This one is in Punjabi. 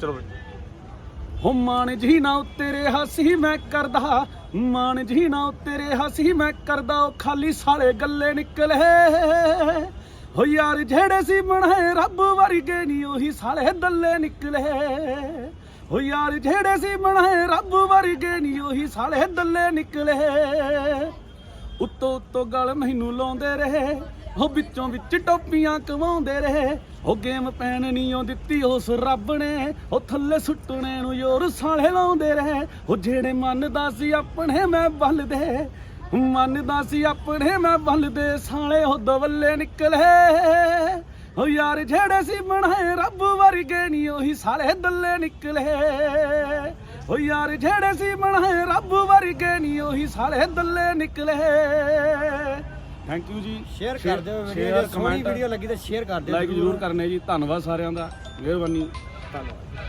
ਚਲੋ ਬਈ। ਹੋ ਮਾਨ ਜੀ ਨਾ ਤੇਰੇ ਹੱਸੀ ਮੈਂ ਕਰਦਾ, ਮਾਨ ਜੀ ਨਾ ਤੇਰੇ ਹੱਸੀ ਮੈਂ ਕਰਦਾ, ਉਹ ਖਾਲੀ ਸਾਲੇ ਗੱਲੇ ਨਿਕਲੇ। ਹੋ ਯਾਰ ਜਿਹੜੇ ਸੀ ਬਣਾਏ ਰੱਬ ਵਰਗੇ ਨਹੀਂ ਉਹੀ ਸਾਲੇ ਦੱਲੇ ਨਿਕਲੇ। ਹੋ ਯਾਰ ਜਿਹੜੇ ਸੀ ਬਣਾਏ ਰੱਬ ਵਰਗੇ ਨਹੀਂ ਉਹੀ ਸਾਲੇ ਦੱਲੇ ਨਿਕਲੇ। ਉੱਤੋਂ ਉੱਤੋਂ ਗਲ ਮੈਨੂੰ ਲਾਉਂਦੇ ਰਹੇ ਉਹ ਵਿੱਚੋਂ ਵਿੱਚ ਟੋਪੀਆਂ ਕਵਾਉਂਦੇ ਰਹੇ। ਉਹ ਗੇਮ ਪੈਣ ਨਹੀਂ ਉਹ ਦਿੱਤੀ ਉਸ ਰੱਬ ਨੇ। ਉਹ ਥੱਲੇ ਸੁੱਟਣੇ ਨੂੰ ਯੋਰ ਸਾਲੇ ਲਾਉਂਦੇ ਰਹੇ। ਉਹ ਜਿਹੜੇ ਮੰਨਦਾ ਸੀ ਆਪਣੇ ਮੈਂ ਬਲਦੇ ਮੰਨਦਾ ਸੀ ਆਪਣੇ ਮੈਂ ਬਲਦੇ ਸਾਲੇ ਉਹ ਦਵੱਲੇ ਨਿਕਲੇ। ਉਹ ਯਾਰ ਜਿਹੜੇ ਸੀ ਬਣਾਏ, ਰੱਬ ਵਰਗੇ ਨਹੀਂ ਉਹੀ ਸਾਲੇ ਦੱਲੇ ਨਿਕਲੇ। ਉਹ ਯਾਰ ਜਿਹੜੇ ਸੀ ਬਣਾਏ, ਰੱਬ ਵਰਗੇ ਨਹੀਂ ਉਹੀ ਸਾਲੇ ਦੱਲੇ ਨਿਕਲੇ। ਥੈਂਕ ਯੂ ਜੀ। ਸ਼ੇਅਰ ਕਰ ਦਿਓ ਵੀਡੀਓ ਜੇ ਸੋਹਣੀ ਵੀਡੀਓ ਲੱਗੀ ਤਾਂ ਸ਼ੇਅਰ ਕਰ ਦਿਓ ਲਾਈਕ ਜ਼ਰੂਰ ਕਰਨੇ ਜੀ। ਧੰਨਵਾਦ ਸਾਰਿਆਂ ਦਾ। ਮਿਹਰਬਾਨੀ। ਧੰਨਵਾਦ।